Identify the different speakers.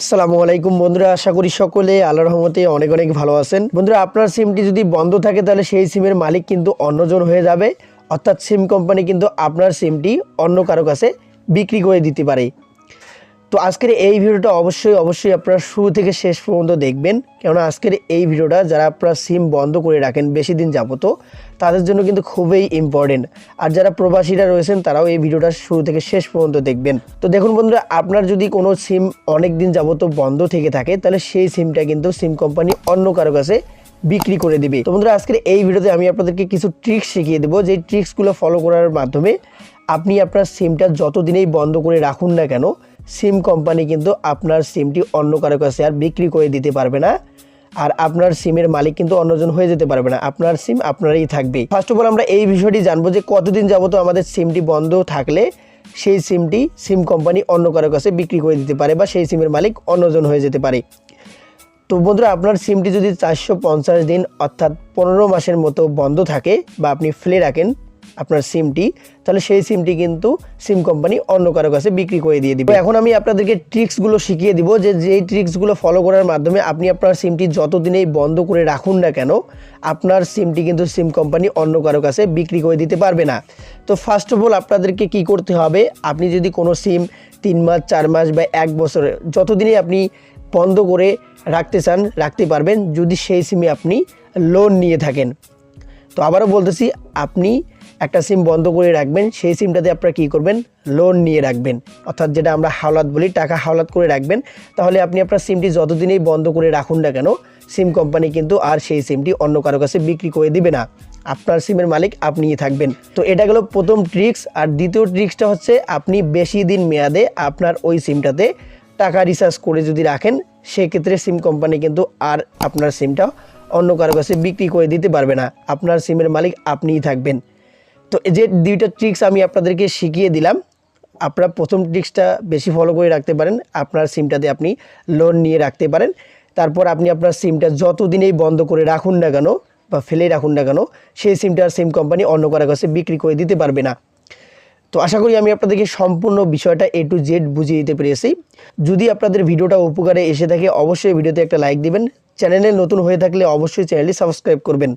Speaker 1: আসসালামু আলাইকুম বন্ধুরা, আশা করি সকলে আল্লাহ রহমতে অনেক অনেক ভালো আছেন। বন্ধুরা, আপনার সিমটি যদি বন্ধ থাকে তাহলে সেই সিমের মালিক কিন্তু অন্যজন হয়ে যাবে। অর্থাৎ সিম কোম্পানি কিন্তু আপনার সিমটি অন্য কারও কাছে বিক্রি করে দিতে পারে। তো আজকের এই ভিডিওটা অবশ্যই অবশ্যই আপনারা শুরু থেকে শেষ পর্যন্ত দেখবেন। কেননা আজকের এই ভিডিওটা যারা আপনারা সিম বন্ধ করে রাখেন বেশি দিন যাবত, তাদের জন্য কিন্তু খুবই ইম্পর্টেন্ট আর যারা প্রবাসীরা রয়েছেন, তারাও এই ভিডিওটা শুরু থেকে শেষ পর্যন্ত দেখবেন। তো দেখুন বন্ধুরা, আপনার যদি কোনো সিম অনেক দিন যাবত বন্ধ থেকে থাকে, তাহলে সেই সিমটা কিন্তু সিম কোম্পানি অন্য কারও কাছে বিক্রি করে দিবে। তো বন্ধুরা, আজকের এই ভিডিওতে আমি আপনাদেরকে কিছু ট্রিক্স শিখিয়ে দেবো। যে ট্রিক্সগুলো ফলো করার মাধ্যমে আপনি আপনার সিমটা যতদিনেই বন্ধ করে রাখুন না কেন সিম কোম্পানি কিন্তু আপনার সিমটি অন্য কারও কাছে আর বিক্রি করে দিতে পারবে না। আর আপনার সিমের মালিক কিন্তু অন্যজন হয়ে যেতে পারবে না। আপনার সিম আপনারই থাকবে। ফার্স্ট অফ অল আমরা এই বিষয়টি জানব যে কতদিন যাবত আমাদের সিমটি বন্ধ থাকলে সেই সিমটি সিম কোম্পানি অন্য কারও কাছে বিক্রি করে দিতে পারে বা সেই সিমের মালিক অন্যজন হয়ে যেতে পারে। তো বন্ধুরা, আপনার সিমটি যদি চারশো পঞ্চাশ দিন অর্থাৎ পনেরো মাসের মতো বন্ধ থাকে বা আপনি ফেলে রাখেন আপনার সিমটি, তাহলে সেই সিমটি কিন্তু সিম কোম্পানি অন্য কারও কাছে বিক্রি করে দিয়ে দিবে। এখন আমি আপনাদেরকে ট্রিক্সগুলো শিখিয়ে দিব যে, যেই ট্রিক্সগুলো ফলো করার মাধ্যমে আপনি আপনার সিমটি যতদিনেই বন্ধ করে রাখুন না কেন, আপনার সিমটি কিন্তু সিম কোম্পানি অন্য কারও কাছে বিক্রি করে দিতে পারবে না। তো ফার্স্ট অফ অল আপনাদেরকে কি করতে হবে, আপনি যদি কোনো সিম তিন মাস, চার মাস বা এক বছর যতদিনই আপনি বন্ধ করে রাখতে চান, রাখতে পারবেন, যদি সেই সিমে আপনি লোন নিয়ে থাকেন। তো আবারও বলতেছি, আপনি একটা সিম বন্ধ করে রাখবেন, সেই সিমটাতে আপনারা কী করবেন? লোন নিয়ে রাখবেন। অর্থাৎ যেটা আমরা হাওলাত বলি, টাকা হাওলাত করে রাখবেন। তাহলে আপনি আপনার সিমটি যতদিনেই বন্ধ করে রাখুন না কেন সিম কোম্পানি কিন্তু আর সেই সিমটি অন্য কারও কাছে বিক্রি করে দিবে না। আপনার সিমের মালিক আপনিই থাকবেন। তো এটা গেল প্রথম ট্রিক্স আর দ্বিতীয় ট্রিক্সটা হচ্ছে আপনি বেশি দিন মেয়াদে আপনার ওই সিমটাতে টাকা রিচার্জ করে যদি রাখেন, সেক্ষেত্রে সিম কোম্পানি কিন্তু আর আপনার সিমটা অন্য কারও কাছে বিক্রি করে দিতে পারবে না। আপনার সিমের মালিক আপনিই থাকবেন। তো যে দুইটা ট্রিক্স আমি আপনাদেরকে শিখিয়ে দিলাম, আপনারা প্রথম ট্রিক্সটা বেশি ফলো করে রাখতে পারেন, আপনার সিমটাতে আপনি লোন নিয়ে রাখতে পারেন। তারপর আপনি আপনার সিমটা যতদিনেই বন্ধ করে রাখুন না কেন বা ফেলে রাখুন না কেন, সেই সিমটা সিম কোম্পানি অন্য কারও কাছে বিক্রি করে দিতে পারবে না। তো আশা করি আমি আপনাদেরকে সম্পূর্ণ বিষয়টা এ টু জেড বুঝিয়ে দিতে পেরেছি। যদি আপনাদের ভিডিওটা উপকারে এসে থাকে, অবশ্যই ভিডিওতে একটা লাইক দিবেন। চ্যানেলে নতুন হয়ে থাকলে অবশ্যই চ্যানেলটি সাবস্ক্রাইব করবেন।